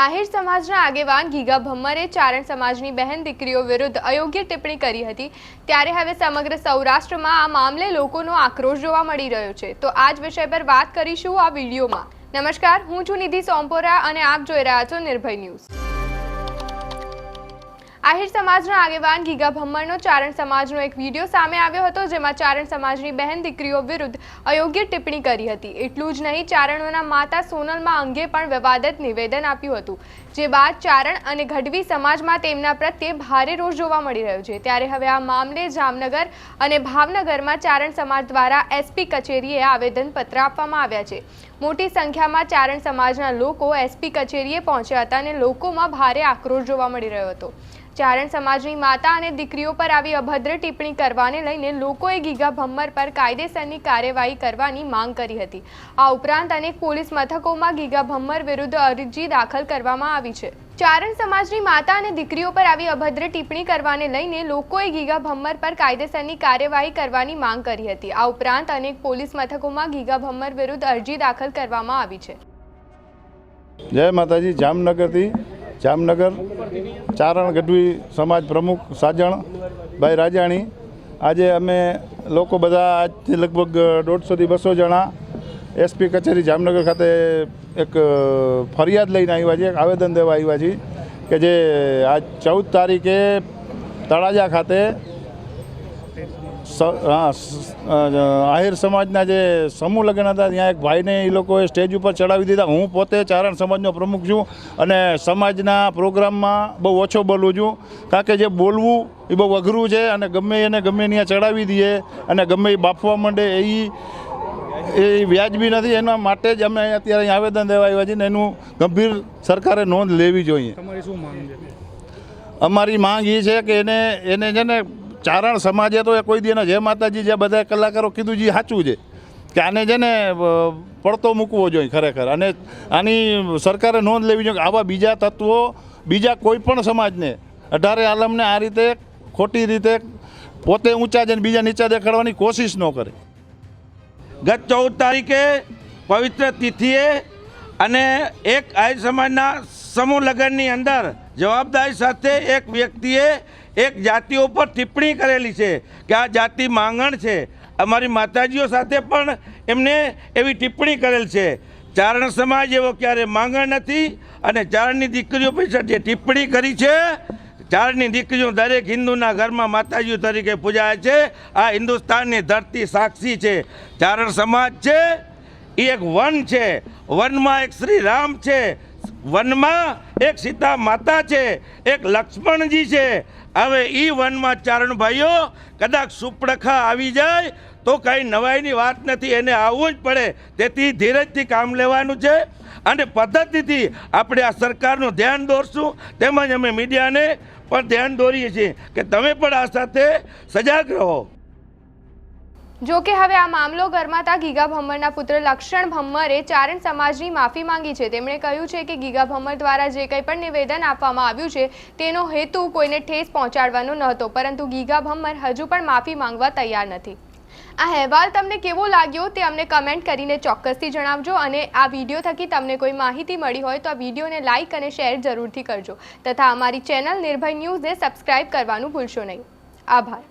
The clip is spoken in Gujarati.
આહિર સમાજના આગેવાન ગીગા ભમ્મરે ચારણ સમાજની બહેન દીકરીઓ વિરુદ્ધ અયોગ્ય ટિપ્પણી કરી હતી. ત્યારે હવે સમગ્ર સૌરાષ્ટ્રમાં આ મામલે લોકોનો આક્રોશ જોવા મળી રહ્યો છે. તો આ જ વિષય પર વાત કરીશું આ વિડીયોમાં. નમસ્કાર, હું છું નિધિ સોમપોરા અને આપ જોઈ રહ્યા છો નિર્ભય ન્યૂઝ. આહિર સમાજના આગેવાન ગીગા ભમ્મરનો ચારણ સમાજનો એક વીડિયો સામે આવ્યો હતો, જેમાં ચારણ સમાજની બહેન દીકરીઓ વિરુદ્ધ અયોગ્ય ટિપ્પણી કરી હતી. એટલું જ નહીં, ચારણોના માતા સોનલમાં અંગે પણ વિવાદિત નિવેદન આપ્યું હતું, જે બાદ ચારણ અને ગઢવી સમાજમાં તેમના પ્રત્યે ભારે રોષ જોવા મળી રહ્યો છે. ત્યારે હવે આ મામલે જામનગર અને ભાવનગરમાં ચારણ સમાજ દ્વારા એસપી કચેરીએ આવેદનપત્ર આપવામાં આવ્યા છે. મોટી સંખ્યામાં ચારણ સમાજના લોકો એસપી કચેરીએ પહોંચ્યા હતા અને લોકોમાં ભારે આક્રોશ જોવા મળી રહ્યો હતો. ચારણ સમાજની માતા અને દીકરીઓ પર આવી અભદ્ર ટિપ્પણી કરવાને લઈને લોકોએ ગીગા ભમ્મર પર કાયદેસરની કાર્યવાહી કરવાની માંગ કરી હતી. આ ઉપરાંત અનેક પોલીસ મથકોમાં ગીગા ભમ્મર વિરુદ્ધ અરજી દાખલ કરવામાં આવી છે. ચારણ સમાજની માતા અને દીકરીઓ પર આવી અભદ્ર ટિપ્પણી કરવાને લઈને લોકોએ ગીગા ભમ્મર પર કાયદેસરની કાર્યવાહી કરવાની માંગ કરી હતી. આ ઉપરાંત અનેક પોલીસ મથકોમાં ગીગા ભમ્મર વિરુદ્ધ અરજી દાખલ કરવામાં આવી છે. જય માતાજી, જામનગરથી જામનગર, ચારણ ગઢવી સમાજ પ્રમુખ સાજણ, ભાઈ રાજાણી. આજે અમે લોકો બધા આજથી લગભગ દોઢસોથી બસો જણા એસપી કચેરી જામનગર ખાતે એક ફરિયાદ લઈને આવ્યા છીએ આવેદન દેવા આવ્યા છીએ કે જે આજ ચૌદ તારીખે તળાજા ખાતે આહિર સમાજના જે સમૂહ લગ્ન હતા ત્યાં એક ભાઈને એ લોકોએ સ્ટેજ ઉપર ચડાવી દીધા. હું પોતે ચારણ સમાજનો પ્રમુખ છું અને સમાજના પ્રોગ્રામમાં બહુ ઓછો બોલું છું. કારણ કે જે બોલવું એ બહુ અઘરું છે અને ગમે એને ગમે ત્યાં ચડાવી દઈએ અને ગમે એ બાફવા માંડે એ એ વ્યાજબી નથી. એના માટે જ અમે અત્યારે આવેદન દેવા આવ્યા છીએ ને એનું ગંભીર સરકારે નોંધ લેવી જોઈએ. શું અમારી માંગ એ છે કે એને એને છે ને ચારણ સમાજે તો એ કોઈ દી જય માતાજી જે બધા કલાકારો કીધું જે સાચું છે. કે આને છે ને પડતો મૂકવો જોઈએ ખરેખર. અને આની સરકારે નોંધ લેવી જોઈએ કે આવા બીજા તત્વો, બીજા કોઈ પણ સમાજને, અઢારે આલમને આ રીતે ખોટી રીતે પોતે ઊંચા જઈને બીજા નીચા દેખાડવાની કોશિશ ન કરે. ગત ચૌદ તારીખે પવિત્ર તિથિએ અને એક આય સમાજના સમૂહ લગ્નની અંદર જવાબદારી સાથે એક વ્યક્તિએ એક જાતિઓ પર ટિપ્પણી કરેલી છે કે આ જાતિ માંગણ છે. અમારી માતાજીઓ સાથે પણ એમને એવી ટિપ્પણી કરેલ છે. ચારણ સમાજ એવો ક્યારે માંગણ નથી અને ચારણની દીકરીઓ પાછળ જે ટિપ્પણી કરી છે, ચારણની દીકરીઓ દરેક હિન્દુના ઘરમાં માતાજીઓ તરીકે પૂજાય છે. આ હિન્દુસ્તાનની ધરતી સાક્ષી છે. ચારણ સમાજ છે, એ એક વન છે. વનમાં એક શ્રી રામ છે. વનમાં એક સીતા માતા છે, એક લક્ષ્મણજી છે. હવે એ વનમાં ચારણ ભાઈઓ કદાચ સુપડખા આવી જાય તો કાંઈ નવાઈની વાત નથી, એને આવવું જ પડે. તેથી ધીરજથી કામ લેવાનું છે અને પદ્ધતિથી આપણે આ સરકારનું ધ્યાન દોરશું. તેમજ અમે મીડિયાને પણ ધ્યાન દોરીએ છીએ કે તમે પણ આ સાથે સજાગ રહો. જો કે હવે આ મામલો ગરમાતા ગીગા ભમ્મરના પુત્ર લક્ષણ ભમ્મરે ચારણ સમાજની માફી માંગી છે. તેમણે કહ્યું છે કે ગીગા ભમ્મર દ્વારા જે કંઈ પણ નિવેદન આપવામાં આવ્યું છે, તેનો હેતુ કોઈને ઠેસ પહોંચાડવાનો નહોતો, પરંતુ ગીગા ભમ્મર હજુ પણ માફી માંગવા તૈયાર નથી. આ અહેવાલ તમને કેવો લાગ્યો તે અમને કમેન્ટ કરીને ચોક્કસથી જણાવજો અને આ વીડિયો થકી તમને કોઈ માહિતી મળી હોય તો આ વિડીયોને લાઇક અને શેર જરૂરથી કરજો. તથા અમારી ચેનલ નિર્ભય ન્યૂઝને સબસ્ક્રાઇબ કરવાનું ભૂલશો નહીં. આભાર.